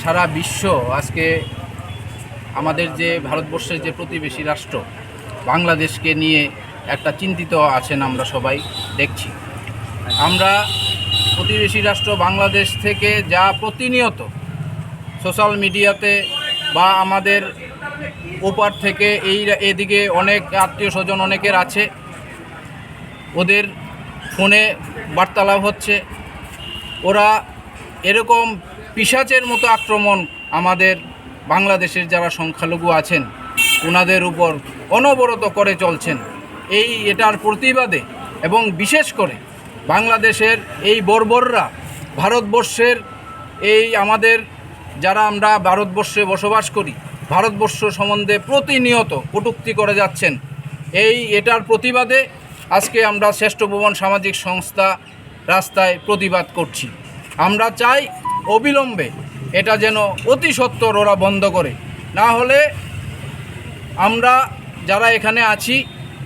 সারা বিশ্ব আজকে আমাদের যে ভারতবর্ষের যে প্রতিবেশী রাষ্ট্র, বাংলাদেশকে নিয়ে একটা চিন্তিত আছেন আমরা সবাই, দেখছি। আমরা প্রতিবেশী রাষ্ট্র বাংলাদেশ থেকে যা প্রতিনিয়ত সোশ্যাল মিডিয়াতে বা আমাদের ওপার থেকে এই এদিকে অনেক আত্মীয় স্বজন অনেকের আছে, ওদের ফোনে বার্তালাপ হচ্ছে। ওরা এরকম পিসাচের মতো আক্রমণ আমাদের বাংলাদেশের যারা সংখ্যালঘু আছেন ওনাদের উপর অনবরত করে চলছেন। এই এটার প্রতিবাদে এবং বিশেষ করে বাংলাদেশের এই বর্বররা ভারতবর্ষের এই আমাদের যারা আমরা ভারতবর্ষে বসবাস করি, ভারতবর্ষ সম্বন্ধে প্রতিনিয়ত কটূক্তি করে যাচ্ছেন। এই এটার প্রতিবাদে আজকে আমরা শ্রেষ্ঠ ভবন সামাজিক সংস্থা রাস্তায় প্রতিবাদ করছি। আমরা চাই অবিলম্বে এটা যেন অতি সত্বর ওরা বন্ধ করে। না হলে আমরা যারা এখানে আছি,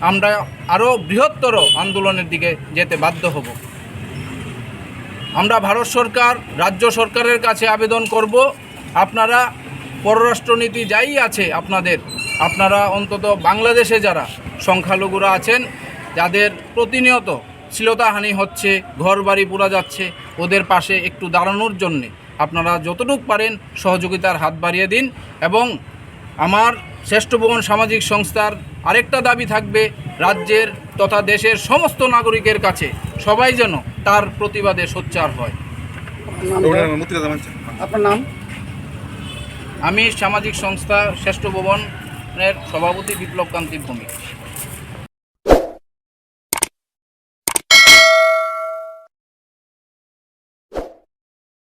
আমরা আরও বৃহত্তর আন্দোলনের দিকে যেতে বাধ্য হব। আমরা ভারত সরকার, রাজ্য সরকারের কাছে আবেদন করব। আপনারা পররাষ্ট্রনীতি যাই আছে আপনাদের, আপনারা অন্তত বাংলাদেশে যারা সংখ্যালঘুরা আছেন, যাদের প্রতিনিয়ত শ্লীলতাহানি হচ্ছে ঘর বাড়ি পুরা যাচ্ছে। ওদের পাশে একটু দাঁড়ানোর জন্যে আপনারা যতটুকু পারেন সহযোগিতার হাত বাড়িয়ে দিন এবং আমার শ্রেষ্ঠ ভবন সামাজিক সংস্থার আরেকটা দাবি থাকবে রাজ্যের তথা দেশের সমস্ত নাগরিকের কাছে সবাই যেন তার প্রতিবাদে সোচ্চার হয়। আপনার নাম? আমি সামাজিক সংস্থা শ্রেষ্ঠ ভবনের সভাপতি বিপ্লব কান্তি ভূমি